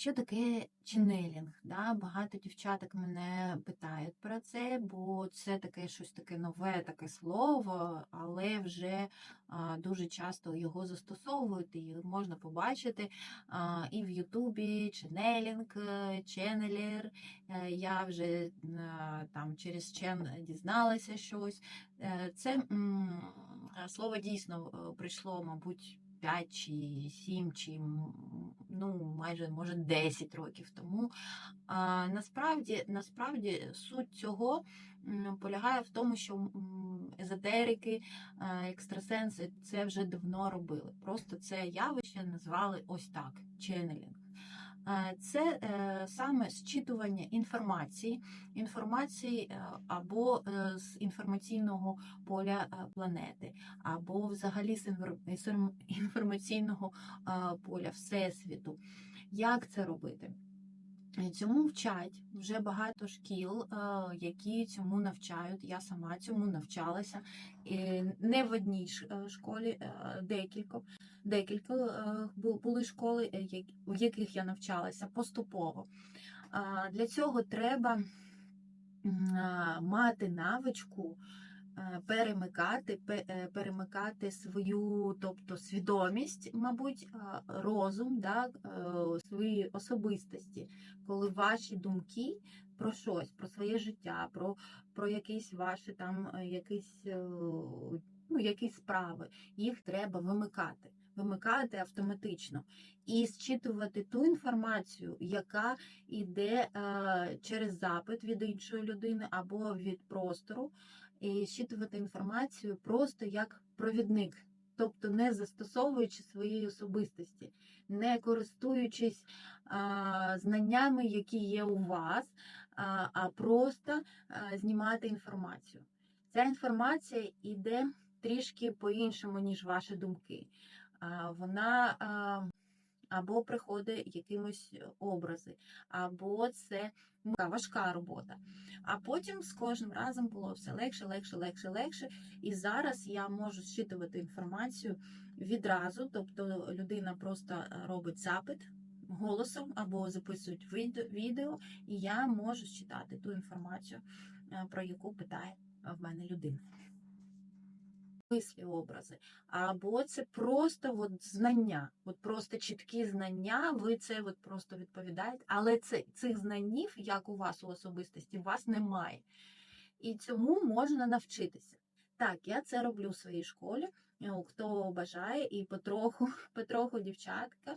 Що таке ченелінг? Да? Багато дівчаток мене питають про це, бо це таке щось таке нове таке слово, але вже а, дуже часто його застосовують, і можна побачити а, і в Ютубі ченелінг, е, ченелер. Е, Я вже е, там через чен дізналася щось. Це м, слово дійсно прийшло, мабуть. 5 чи 7, чи ну, майже може 10 років тому. А, насправді, насправді суть цього полягає в тому, що езотерики, екстрасенси це вже давно робили. Просто це явище назвали ось так: ченнелінг. А, Це е, саме зчитування інформації, інформації е, або е, з інформаційного поля е, планети, або взагалі з інформаційного е, поля Всесвіту. Як це робити? Цьому вчать вже багато шкіл, е, які цьому навчають. Я сама цьому навчалася не в одній е, школі, декілька, декілька е, були школи, в яких я навчалася поступово. Для цього треба мати навичку перемикати, е, перемикати свою, тобто свідомість, мабуть, розум, да, е, свої особистості, коли ваші думки про щось, про своє життя, про, про якісь ваші там е, якісь, е, ну, якісь справи, їх треба вимикати. Вимикати автоматично і зчитувати ту інформацію, яка йде е, через запит від іншої людини або від простору, і зчитувати інформацію просто як провідник, тобто не застосовуючи своєї особистості, не користуючись а, знаннями, які є у вас, а, а просто а, знімати інформацію. Ця інформація йде трішки по-іншому, ніж ваші думки. А, Вона а, або приходить якимось образи, або це важка робота. А потім з кожним разом було все легше, легше, легше, легше. І зараз я можу зчитувати інформацію відразу, тобто людина просто е, робить запит голосом або записують відео- і я можу зчитати ту інформацію, е, про яку питає в мене людина. Мислі, образи, або це просто от знання, от просто чіткі знання, ви це от просто відповідаєте, але це, цих знанів, як у вас у особистості, у вас немає. І цьому можна навчитися. Так, я це роблю в своїй школі. Е, Хто бажає, і потроху, потроху дівчатка,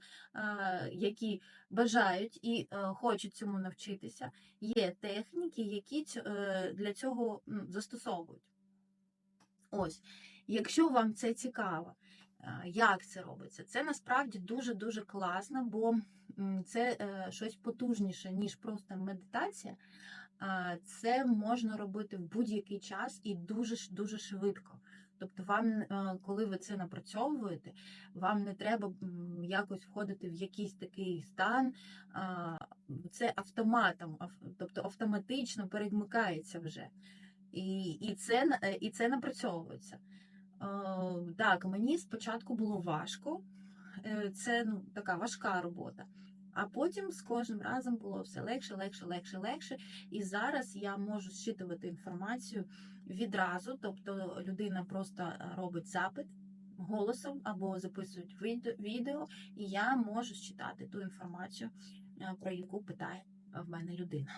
які бажають і е, хочуть цьому навчитися, є техніки, які е, для цього застосовують. Ось, якщо вам це цікаво, е, як це робиться, це насправді дуже-дуже класно, бо це е, щось потужніше, ніж просто медитація. Це можна робити в будь-який час і дуже-дуже швидко. Тобто, вам, е, коли ви це напрацьовуєте, вам не треба якось входити в якийсь такий стан. Це автоматом, тобто автоматично перемикається вже. І, і, це, і це напрацьовується. Е, Так, мені спочатку було важко, Е, це ну, така важка робота. А потім з кожним разом було все легше, легше, легше, легше. І зараз я можу зчитувати інформацію відразу, тобто людина просто е, робить запит голосом або записують відео- і я можу зчитати ту інформацію, про яку питає в мене людина.